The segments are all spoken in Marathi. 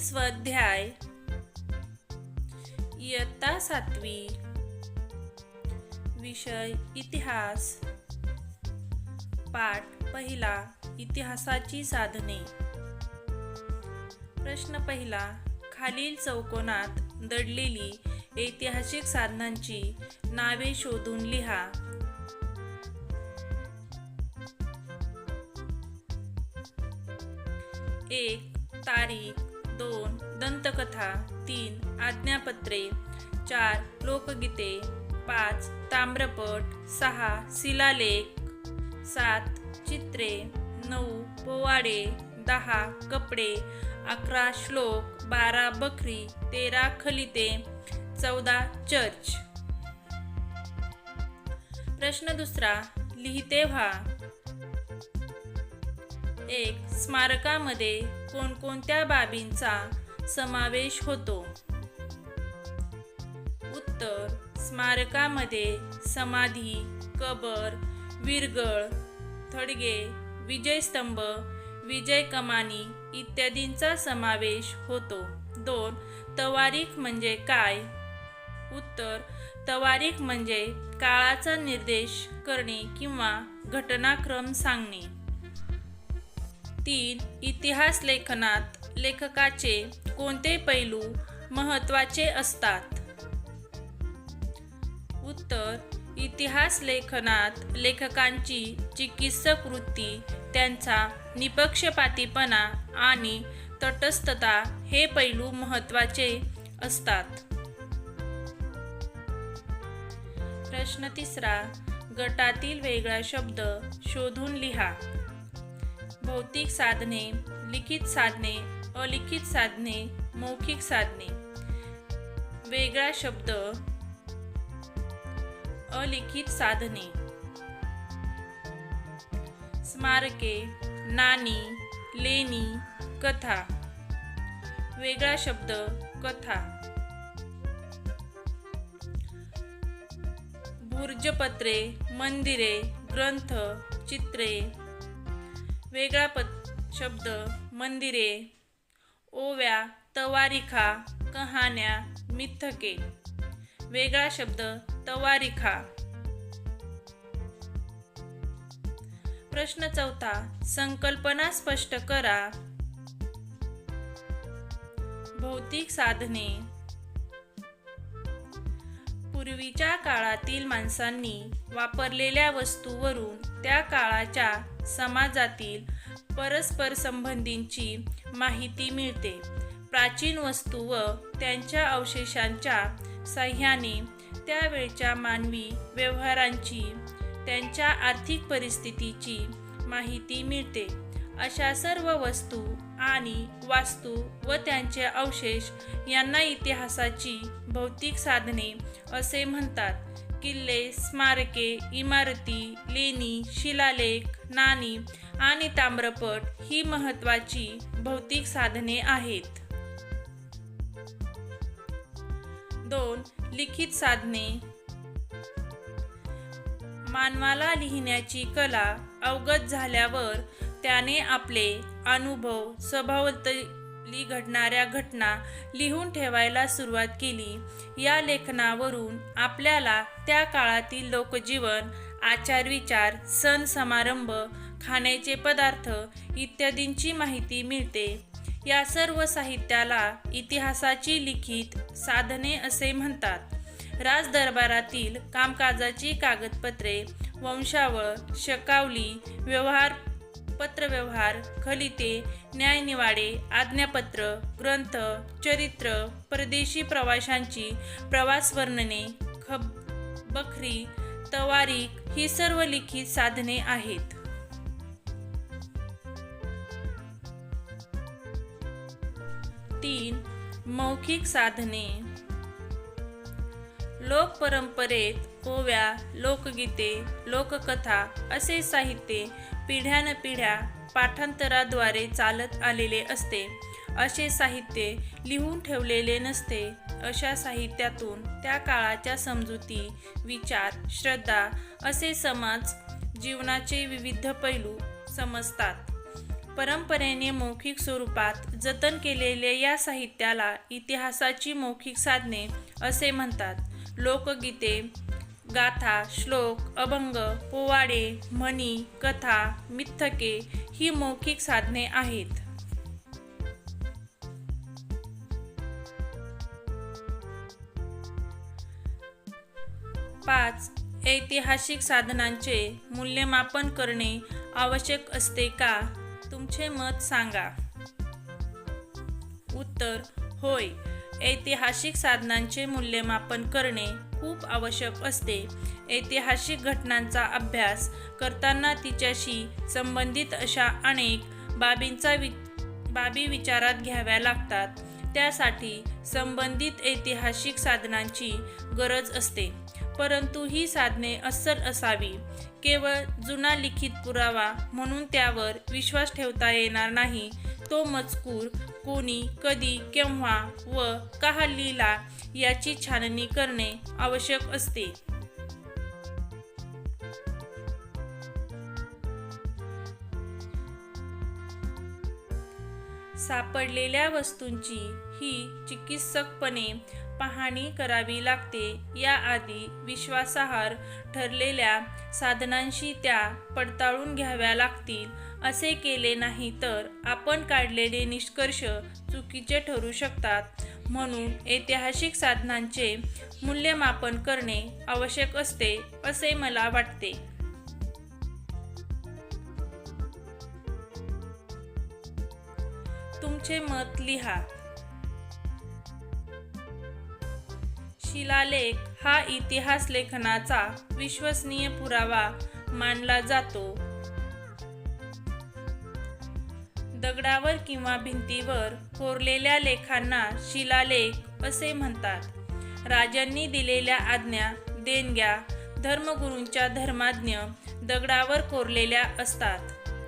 स्वाध्याय. इयत्ता सातवी. विषय इतिहास. पाठ पहिला इतिहासाची साधने. प्रश्न पहिला खालील चौकोनात दडलेली ऐतिहासिक साधनांची नावे शोधून लिहा. एक तारीख. दोन दंतकथा तीन आज्ञापत्रे चार लोकगीते पाच ताम्रपट सहा शिलालेख सात चित्रे नऊ पोवाडे दहा कपडे अकरा श्लोक बारा बकरी तेरा खलिते चौदा चर्च. प्रश्न दुसरा लिहिते व्हा. एक स्मारकामध्ये कोणकोणत्या बाबींचा समावेश होतो? उत्तर स्मारकामध्ये समाधी कबर विरगळ थडगे विजयस्तंभ विजय कमानी इत्यादींचा समावेश होतो. दोन तवारीख म्हणजे काय? उत्तर तवारीख म्हणजे काळाचा निर्देश करणे किंवा घटनाक्रम सांगणे. तीन इतिहास लेखनात लेखकाचे कोणते पैलू महत्त्वाचे असतात? उत्तर इतिहास लेखनात लेखकांची चिकित्सक वृत्ती त्यांचा निपक्षपातीपणा आणि तटस्थता हे पैलू महत्त्वाचे असतात. प्रश्न तिसरा गटातील वेगळा शब्द शोधून लिहा. भौतिक साधने लिखित साधने अलिखित साधने मौखिक साधने. वेगळा शब्द अलिखित साधने. स्मारके नाणी लेणी कथा. वेगळा शब्द कथा. भुर्जपत्रे मंदिरे ग्रंथ चित्रे. वेगळा पद शब्द मंदिरे ओव्या तवारिखा कहाण्या मिथके. वेगळा शब्द तवारिखा. प्रश्न चौथा संकल्पना स्पष्ट करा. भौतिक साधने. पूर्वीच्या काळातील माणसांनी वापरलेल्या वस्तूवरून त्या काळाच्या समाजातील परस्पर संबंधींची माहिती मिळते. प्राचीन वस्तू व त्यांच्या अवशेषांच्या साह्याने त्यावेळच्या मानवी व्यवहारांची त्यांच्या आर्थिक परिस्थितीची माहिती मिळते. अशा सर्व वस्तू आणि वास्तू व त्यांचे अवशेष यांना इतिहासाची भौतिक साधने असे म्हणतात. किल्ले स्मारके इमारती लेणी शिलालेख नाणी आणि ताम्रपट ही महत्वाची भौतिक साधने आहेत. दोन लिखित साधने. मानवाला लिहिण्याची कला अवगत झाल्यावर त्याने आपले अनुभव सभोवताली घडणाऱ्या घटना लिहून ठेवायला सुरुवात केली. या लेखनावरून आपल्याला त्या काळातील लोकजीवन आचारविचार सण समारंभ खाण्याचे पदार्थ इत्यादींची माहिती मिळते. या सर्व साहित्याला इतिहासाची लिखित साधने असे म्हणतात. राजदरबारातील कामकाजाची कागदपत्रे वंशावळ शकावली व्यवहार पत्रव्यवहार खलिते न्यायनिवाडे आज्ञापत्र ग्रंथ चरित्र परदेशी प्रवाशांची प्रवास वर्णने खब बखरी तवारीख ही सर्व लिखित साधने आहेत. तीन मौखिक साधने. लोकपरंपरेत कोव्या लोकगीते लोककथा असे साहित्य पिढ्यानपिढ्या पाठांतराद्वारे चालत आलेले असते. असे साहित्य लिहून ठेवलेले नसते. अशा साहित्यातून त्या काळाच्या समजुती विचार श्रद्धा असे समाज जीवनाचे विविध पैलू समजतात. परंपरेने मौखिक स्वरूपात जतन केलेल्या या साहित्याला इतिहासाची मौखिक साधने असे म्हणतात. लोकगीते गाथा श्लोक अभंग पोवाडे म्हणी कथा मिथके ही मौखिक साधने आहेत. पाच ऐतिहासिक साधनांचे मूल्यमापन करणे आवश्यक असते का? तुमचे मत सांगा. उत्तर होय. ऐतिहासिक साधनांचे मूल्यमापन करणे खूप आवश्यक असते. ऐतिहासिक घटनांचा अभ्यास करताना तिच्याशी संबंधित अशा अनेक बाबींचा वि बाबी विचारात घ्याव्या लागतात. त्यासाठी संबंधित ऐतिहासिक साधनांची गरज असते. परंतु ही साधने अस्सल असावी. केवळ जुना लिखित पुरावा म्हणून त्यावर विश्वास ठेवता येणार नाही. तो मजकूर कोणी कधी केव्हा व का लिहिला याची छाननी करणे आवश्यक असते. सापडलेल्या वस्तूंची ही चिकित्सकपणे पाहणी करावी लागते. याआधी विश्वासार्ह ठरलेल्या साधनांशी त्या पडताळून घ्याव्या लागतील. असे केले नाही तर आपण काढलेले निष्कर्ष चुकीचे ठरू शकतात. म्हणून ऐतिहासिक साधनांचे मूल्यमापन करणे आवश्यक असते असे मला वाटते. तुमचे मत लिहा. शिलालेख हा इतिहास लेखनाचा विश्वसनीय पुरावा मानला जातो. दगडावर किंवा भिंतीवर कोरलेल्या लेखांना शिलालेख असे म्हणतात. राजांनी दिलेल्या आज्ञा देणग्या धर्मगुरूंच्या धर्माज्ञ दगडावर कोरलेल्या असतात.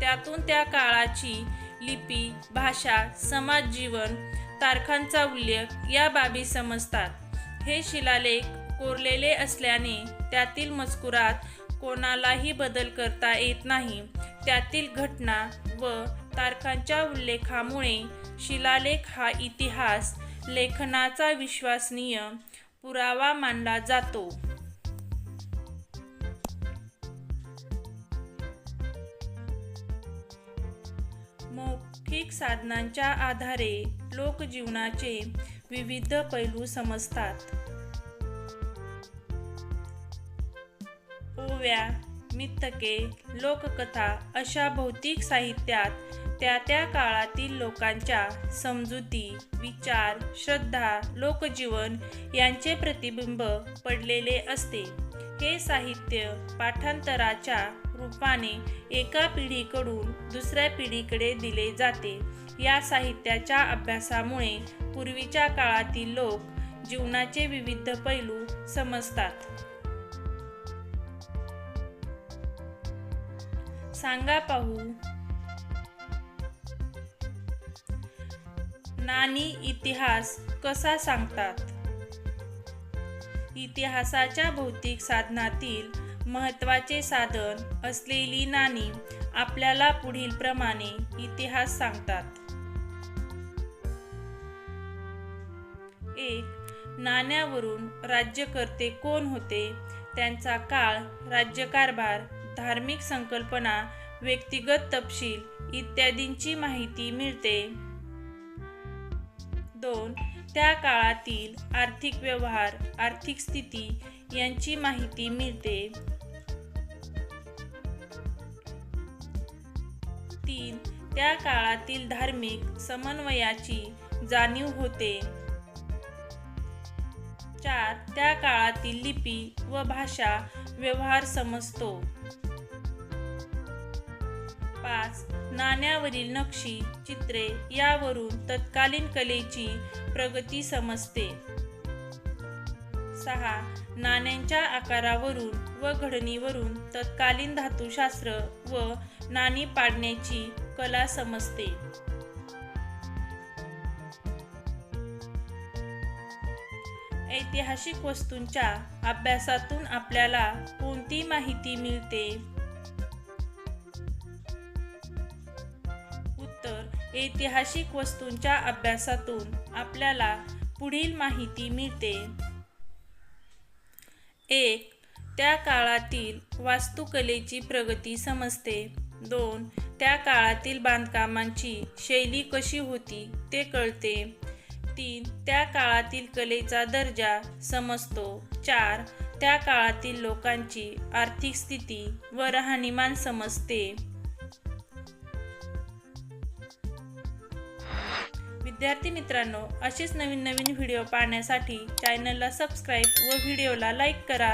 त्यातून त्या काळाची लिपी भाषा समाज जीवन तारखांचा उल्लेख या बाबी समजतात. हे शिलालेख कोरलेले असल्याने त्यातील मजकुरात कोणालाही बदल करता येत नाही. त्यातील घटना व तारखांच्या उल्लेखामुळे शिलालेख हा इतिहास लेखनाचा विश्वसनीय पुरावा मानला जातो. मौखिक साधनांच्या आधारे लोकजीवनाचे विविध पैलू समजतात. ओव्या मित्तके लोककथा अशा भौतिक साहित्यात त्या त्या काळातील लोकांच्या समजुती विचार श्रद्धा लोकजीवन यांचे प्रतिबिंब पडलेले असते. हे साहित्य पाठांतराच्या रूपाने एका पिढीकडून दुसऱ्या पिढीकडे दिले जाते. या साहित्याच्या अभ्यासामुळे पूर्वीच्या काळातील लोक जीवनाचे विविध पैलू समजतात. सांगा पाहू. नाणी इतिहास कसा सांगतात? इतिहासाच्या भौतिक साधनातील महत्त्वाचे साधन असलेली नाणी आपल्याला पुढील प्रमाणे इतिहास सांगतात. एक नाण्यावरून राज्यकर्ते कोण होते? त्यांचा काळ राज्यकारभार धार्मिक संकल्पना व्यक्तिगत तपशील इत्यादींची माहिती मिळते. दोन त्या काळातील आर्थिक व्यवहार आर्थिक स्थिती यांची माहिती मिळते. तीन त्या काळातील धार्मिक समन्वयाची जाणीव होते. चार त्या काळातील लिपी व भाषा व्यवहार समजतो. पाच नाण्यावरील नक्षी चित्रे यावरून तत्कालीन कलेची प्रगती समजते. सहा नाण्यांच्या आकारावरून व घडणीवरून तत्कालीन धातुशास्त्र व नाणी पाडण्याची कला समजते. ऐतिहासिक वस्तूंच्या अभ्यासातून आपल्याला कोणती माहिती मिळते? ऐतिहासिक वस्तूंच्या अभ्यासातून आपल्याला पुढील माहिती मिळते. एक त्या काळातील वास्तुकलेची प्रगती समजते. दोन त्या काळातील बांधकामांची शैली कशी होती ते कळते. तीन त्या काळातील कलेचा दर्जा समजतो. चार त्या काळातील लोकांची आर्थिक स्थिती व राहणीमान समजते. विद्यार्थी मित्रांनो असेच नवीन नवीन व्हिडिओ पाहण्यासाठी चॅनलला सबस्क्राईब व व्हिडिओला लाईक करा.